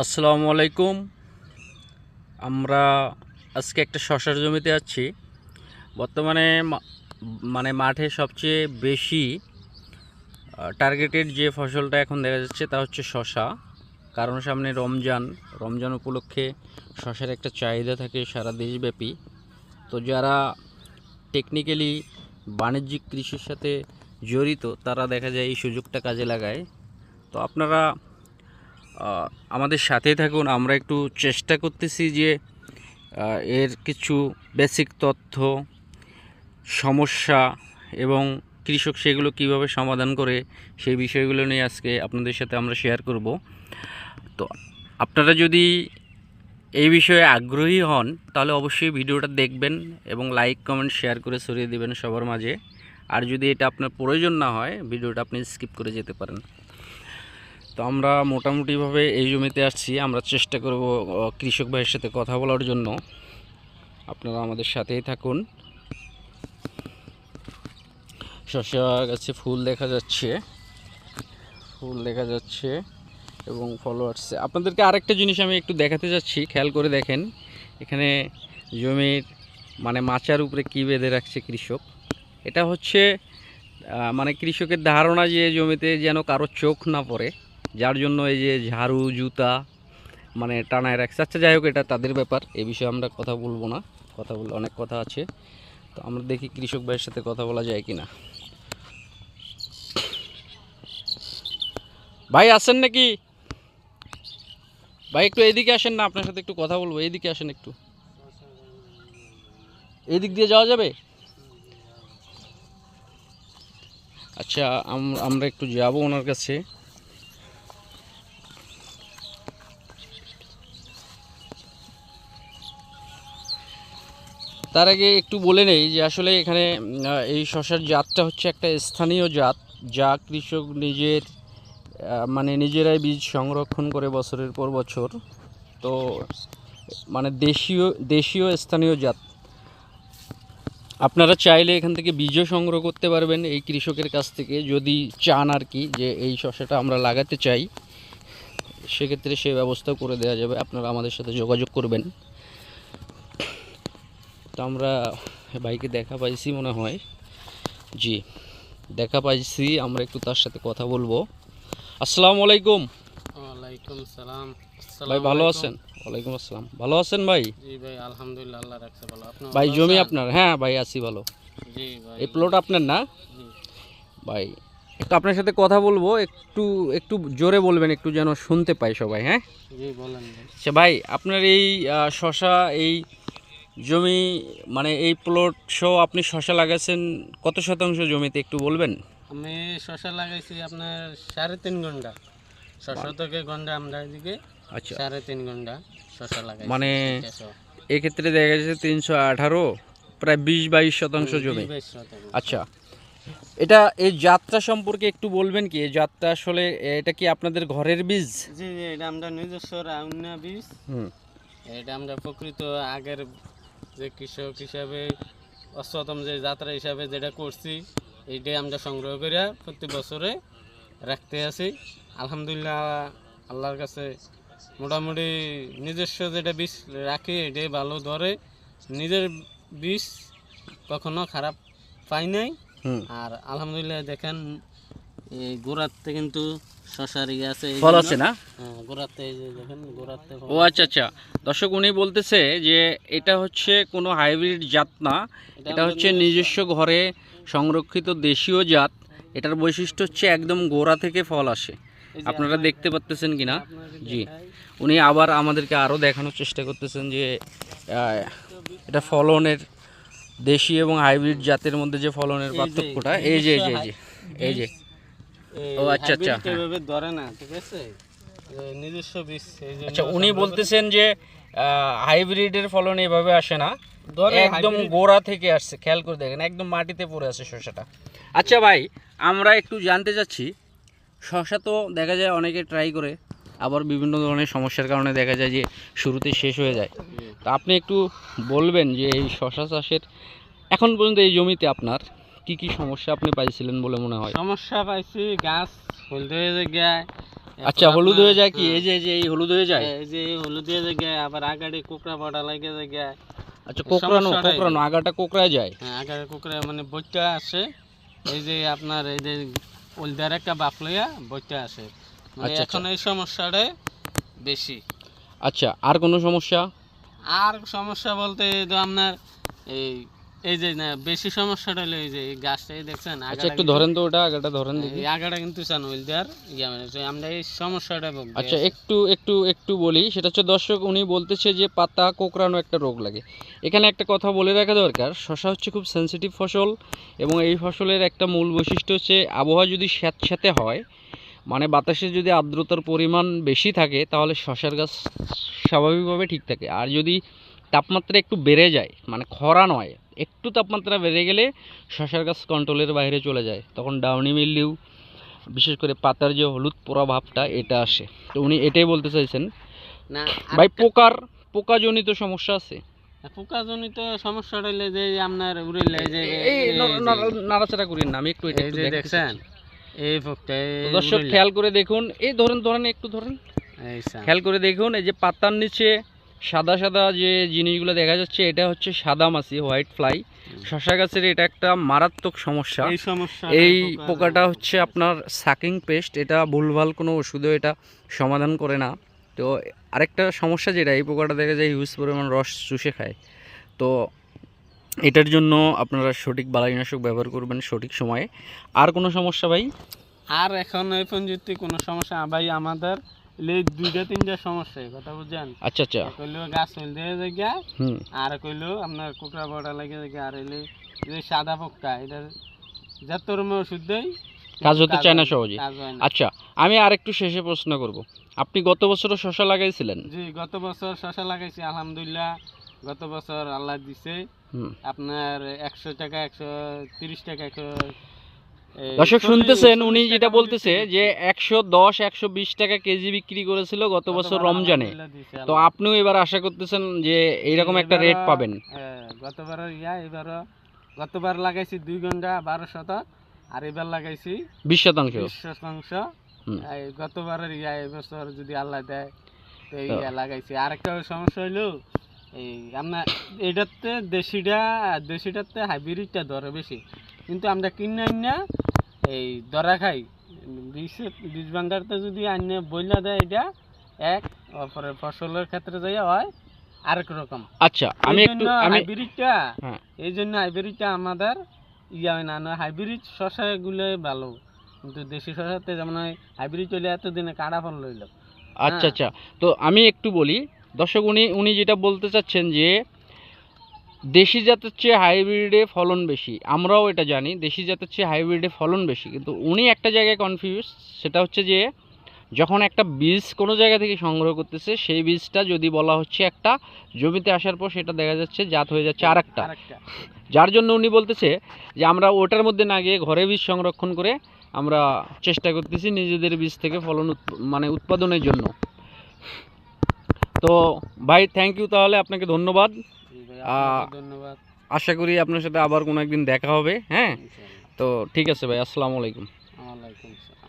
আসসালামু আলাইকুম। আমরা আজকে একটা শশার জমিতে আছি। বর্তমানে মানে মাঠে সবচেয়ে বেশি টার্গেটেড যে ফসলটা এখন দেখা যাচ্ছে তা হচ্ছে শশা। কারণ সামনে রমজান রমজান উপলক্ষে শশার একটা চাহিদা থাকে সারা দেশব্যাপী। তো যারা টেকনিক্যালি বাণিজ্যিক কৃষির সাথে জড়িত, তারা দেখা যায় এই সুযোগটা কাজে লাগায়। তো আপনারা আমাদের সাথেই থাকুন। আমরা একটু চেষ্টা করতেছি যে এর কিছু বেসিক তথ্য, সমস্যা এবং কৃষক সেগুলো কীভাবে সমাধান করে সেই বিষয়গুলো নিয়ে আজকে আপনাদের সাথে আমরা শেয়ার করব। তো আপনারা যদি এই বিষয়ে আগ্রহী হন, তাহলে অবশ্যই ভিডিওটা দেখবেন এবং লাইক কমেন্ট শেয়ার করে ছড়িয়ে দেবেন সবার মাঝে। আর যদি এটা আপনার প্রয়োজন না হয়, ভিডিওটা আপনি স্কিপ করে যেতে পারেন। তো আমরা মোটামুটিভাবে এই জমিতে আসছি। আমরা চেষ্টা করব কৃষক ভাইয়ের সাথে কথা বলার জন্য। আপনারা আমাদের সাথেই থাকুন। শসা গাছে ফুল দেখা যাচ্ছে। ফুল দেখা যাচ্ছে এবং ফলো আসছে আপনাদেরকে আরেকটা জিনিস আমি একটু দেখাতে যাচ্ছি, খেয়াল করে দেখেন। এখানে জমির মানে মাচার উপরে কী বেঁধে রাখছে কৃষক? এটা হচ্ছে মানে কৃষকের ধারণা যে জমিতে যেন কারও চোখ না পড়ে। যার জন্য এই যে ঝাড়ু, জুতা মানে টানায় রাখছে। আচ্ছা যাই হোক, এটা তাদের ব্যাপার। এ বিষয়ে আমরা কথা বলব না। কথা বললে অনেক কথা আছে। তো আমরা দেখি কৃষক ভাইয়ের সাথে কথা বলা যায় কি না ভাই, আসেন নাকি? ভাই, একটু এইদিকে আসেন না, আপনার সাথে একটু কথা বলব। এইদিকে আসেন একটু। এই দিক দিয়ে যাওয়া যাবে? আচ্ছা আম- আমরা একটু যাব ওনার কাছে। তার আগে একটু বলে নেই যে আসলে এখানে এই শশার জাতটা হচ্ছে একটা স্থানীয় জাত, যা কৃষক নিজের মানে নিজেরাই বীজ সংরক্ষণ করে বছরের পর বছর। তো মানে দেশীয় দেশীয় স্থানীয় জাত। আপনারা চাইলে এখান থেকে বীজও সংগ্রহ করতে পারবেন এই কৃষকের কাছ থেকে, যদি চান আর কি যে এই শশাটা আমরা লাগাতে চাই, সেক্ষেত্রে সে ব্যবস্থাও করে দেওয়া যাবে। আপনারা আমাদের সাথে যোগাযোগ করবেন। তো আমরা বাইকে দেখা পাইছি মনে হয়। জি দেখা পাইছি আমরা একটু তার সাথে কথা বলব। আসসালামু আলাইকুম। ওয়ালাইকুম সালাম। ভাই ভালো আছেন? ওয়ালাইকুম আসসালাম। ভালো আছেন ভাই? জি ভাই আলহামদুলিল্লাহ আল্লাহ রাখছে ভালো। আপনি ভাই জমি আপনার? হ্যাঁ ভাই আছি ভালো। জি ভাই এই প্লট আপনার না? ভাই একটু আপনার সাথে কথা বলব একটু একটু জোরে বলবেন একটু যেন শুনতে পাই সবাই হ্যাঁ? জি বলেন ভাই। আচ্ছা ভাই আপনার এই শশা এই জমি মানে এই প্লট সহ আপনি শশা লাগাচ্ছেন কত শতাংশ জমিতে একটু বলবেন? আমি শশা লাগাইছি আপনার সাড়ে তিন ঘণ্টা। শশা থেকে ঘণ্টা আমরা এদিকে আচ্ছা। সাড়ে তিন ঘণ্টা শশা লাগাই মানে এক্ষেত্রে দেখা যাচ্ছে তিনশো আঠারো প্রায় বিশ বাইশ শতাংশ জমি। আচ্ছা। এটা এই যাত্রা সম্পর্কে একটু বলবেন কি? এই যাত্রা আসলে এটা কি আপনাদের ঘরের বীজ? জি জি এটা আমরা নিজস্ব রাউন্না বীজ। হুম। এটা আমরা প্রকৃত আগের যে কৃষক হিসাবে অষ্টতম যে যাত্রা হিসাবে যেটা করছি এইটাই আমরা সংগ্রহ করে প্রতি বছরে রাখতে আছি। আলহামদুলিল্লাহ আল্লাহর কাছে মোটামুটি নিজস্ব যেটা বীজ রাখি এটাই ভালো ধরে। নিজের বীজ কখনো খারাপ পাই নাই। আর আলহামদুলিল্লাহ দেখেন এই গোড়াতে কিন্তু শশার ইয়ে আছে ফল আছে না? হ্যাঁ গোড়াতে দেখেন গোড়াতে ও আচ্ছা আচ্ছা। দর্শক উনি বলতেছে যে এটা হচ্ছে কোনো হাইব্রিড জাত না এটা হচ্ছে নিজস্ব ঘরে সংরক্ষিত দেশীয় জাত। এটার বৈশিষ্ট্য হচ্ছে একদম গোড়া থেকে ফল আসে। আপনারা দেখতে পাচ্তেছেন কিনা? জি। উনি আবার আমাদেরকে আরও দেখানোর চেষ্টা করতেছেন যে এটা ফলনের দেশি এবং হাইব্রিড জাতের মধ্যে যে ফলনের পার্থক্যটা এই যে এই যে এই যে এই যে। এই ও আচ্ছা, আচ্ছা, hybrid এভাবে ধরে না ঠিক আছে? নিজস্ব বীজ আচ্ছা উনি বলতেছেন যে হাইব্রিডের ফলন এভাবে আসে না। একদম গোড়া থেকে আসছে খেয়াল করে দেখেন একদম মাটিতে পড়ে আছে শসাটা আচ্ছা ভাই আমরা একটু জানতে চাচ্ছি শসা তো দেখা যায় অনেকে ট্রাই করে আবার বিভিন্ন ধরনের সমস্যার কারণে দেখা যায় যে শুরুতে শেষ হয়ে যায়। তো আপনি একটু বলবেন যে এই শশা চাষের এখন পর্যন্ত এই জমিতে আপনার কি কি সমস্যা আপনি পাইছিলেন বলে মনে হয়? সমস্যা পাইছি গাছ হলদে হয়ে যায়। আচ্ছা হলুদ হয়ে যায় কি? এই যে যে এই হলুদ হয়ে যায়? এই যে হলুদ হয়ে যায় আবার আগাড়ি কোকড়া পড়া লাগে যায় আচ্ছা কোকড়ানো সমস্যাটাই- কোকড়ানো আগাটা কোকড়া যায়? হ্যাঁ আগাড়ি কোকড়া মানে বইটা আসে এই যে আপনার এই যে ওলদার একটা বাপ লইয়া বইটা আসে। মানে আচ্ছা, এখন এই সমস্যাটা বেশি। আচ্ছা আর কোনো সমস্যা? আর সমস্যা বলতে আপনার এই এই যে না বেশি সমস্যাটা হলো এই যে এই গাছটা এই দেখছেন আচ্ছা একটু ধরেন তো ওটা আগাটা ধরেন দেখি। আগাটা কিন্তু চান ওলদার ইয়া মানে আমরা এই সমস্যাটা ভুগছি। আচ্ছা একটু একটু একটু বলি সেটা হচ্ছে দর্শক উনি বলতেছে যে পাতা কোকড়ানো একটা রোগ লাগে। এখানে একটা কথা বলে রাখা দরকার শশা হচ্ছে খুব সেনসিটিভ ফসল এবং এই ফসলের একটা মূল বৈশিষ্ট্য হচ্ছে আবহাওয়া যদি স্যাঁতস্যাঁতে হয় মানে বাতাসে যদি আর্দ্রতার পরিমাণ বেশি থাকে তাহলে শশার গাছ স্বাভাবিকভাবে ঠিক থাকে। আর যদি তাপমাত্রা একটু বেড়ে যায় মানে খরা নয় একটু তাপমাত্রা বেড়ে গেলে শশার গাছ কন্ট্রোলের বাইরে চলে যায় তখন ডাউনি মিল্লিউ বিশেষ করে পাতার যে হলুদ পোড়া ভাবটা এটা আসে। তো উনি এটাই বলতে চাইছেন। না ভাই পোকার পোকাজনিত সমস্যা আছে? পোকাজনিত সমস্যাটা হইলে যে আপনার উড়িলে যে নাড়াচাড়া করেন না আমি একটু এটা যে দেখছেন এই পোকটা দর্শক খেয়াল করে দেখুন এই ধরেন ধরেন একটু ধরেন। খেয়াল করে দেখুন এই যে পাতার নিচে সাদা সাদা যে জিনিসগুলো দেখা যাচ্ছে এটা হচ্ছে সাদা মাছি হোয়াইট ফ্লাই শশা গাছের এটা একটা মারাত্মক সমস্যা। এই সমস্যা এই পোকাটা হচ্ছে আপনার সাকিং পেস্ট এটা ভুলভাল কোনো ওষুধও এটা সমাধান করে না। তো আরেকটা সমস্যা যেটা এই পোকাটা দেখা যায় হিউজ পরিমাণ রস চুষে খায়। তো এটার জন্য আপনারা সঠিক বালাইনাশক ব্যবহার করবেন সঠিক সময়ে। আর কোনো সমস্যা ভাই? আর এখন এই পর্যন্ত কোনো সমস্যা ভাই আমাদের এই দুইটা তিনটা সমস্যা কথা আচ্ছা আচ্ছা। কইলো গাছ জায়গা হুম। আর কইলো আপনার কুকড়া বড়া লাগে জায়গা আর যে সাদা পোকা এটা যত রকমের ওষুধ দেয় কাজ হতে চায় না সহজে। আচ্ছা আমি আর একটু শেষে প্রশ্ন করব। আপনি গত বছরও শশা লাগাইছিলেন? জি গত বছর শশা লাগাইছি আলহামদুলিল্লাহ। গত বছর আল্লাহ দিছে। হুম। আপনার একশো টাকা একশো তিরিশ টাকা একশো দর্শক শুনতেছেন উনি যেটা বলতেছে যে একশো দশ একশো বিশ টাকা কেজি বিক্রি করেছিল গত বছর রমজানে। তো। আপনিও এবার আশা করতেছেন যে এইরকম একটা রেট পাবেন। হ্যাঁ, গতবার ইয়া লাগাইছি দুই ঘণ্টা বারো শতক আর এবার লাগাইছি বিশ শতাংশ। বিশ শতাংশ। গতবারের ইয়া এবছর যদি আল্লাহ দেয় তো ইয়া লাগাইছি। আরেকটা সমস্যা হইল এই আপনার এটাতে দেশিটা দেশিটাতে হাইব্রিডটা দরে বেশি। কিন্তু আমরা কিনে আইনা এই দরা খাই। বীজ বীজ ভান্ডারতে যদি আইনে বইলা দেয় এটা এক তারপরে ফসলের ক্ষেত্রে যাইয়া হয় আরেক রকম। আচ্ছা আমি এই একটু জন্য আমি হাইব্রিডটা হ্যাঁ। এই জন্য হাইব্রিডটা আমাদের ইয়া হয় না না হাইব্রিড শশাগুলো ভালো। কিন্তু দেশি শশাতে যেমন হাইব্রিড চলে এতদিনে কাটা ফল লইল আচ্ছা হ্যাঁ। আচ্ছা। তো আমি একটু বলি দর্শক উনি উনি যেটা বলতে চাচ্ছেন যে দেশি জাতের চেয়ে হাইব্রিডে ফলন বেশি। আমরাও এটা জানি দেশি জাতের চেয়ে হাইব্রিডে ফলন বেশি। কিন্তু উনি একটা জায়গায় কনফিউজ সেটা হচ্ছে যে যখন একটা বীজ কোনো জায়গা থেকে সংগ্রহ করতেছে সেই বীজটা যদি বলা হচ্ছে একটা জমিতে আসার পর সেটা দেখা যাচ্ছে জাত হয়ে যাচ্ছে আর একটা যার জন্য উনি বলতেছে যে আমরা ওটার মধ্যে না গিয়ে ঘরে বীজ সংরক্ষণ করে আমরা চেষ্টা করতেছি নিজেদের বীজ থেকে ফলন মানে উৎপাদনের জন্য। তো ভাই থ্যাংক ইউ তাহলে আপনাকে ধন্যবাদ। ধন্যবাদ। আশা করি আপনার সাথে আবার কোনো একদিন দেখা হবে হ্যাঁ? তো ঠিক আছে ভাই আসসালামু আলাইকুম। ওয়ালাইকুম আসসালাম।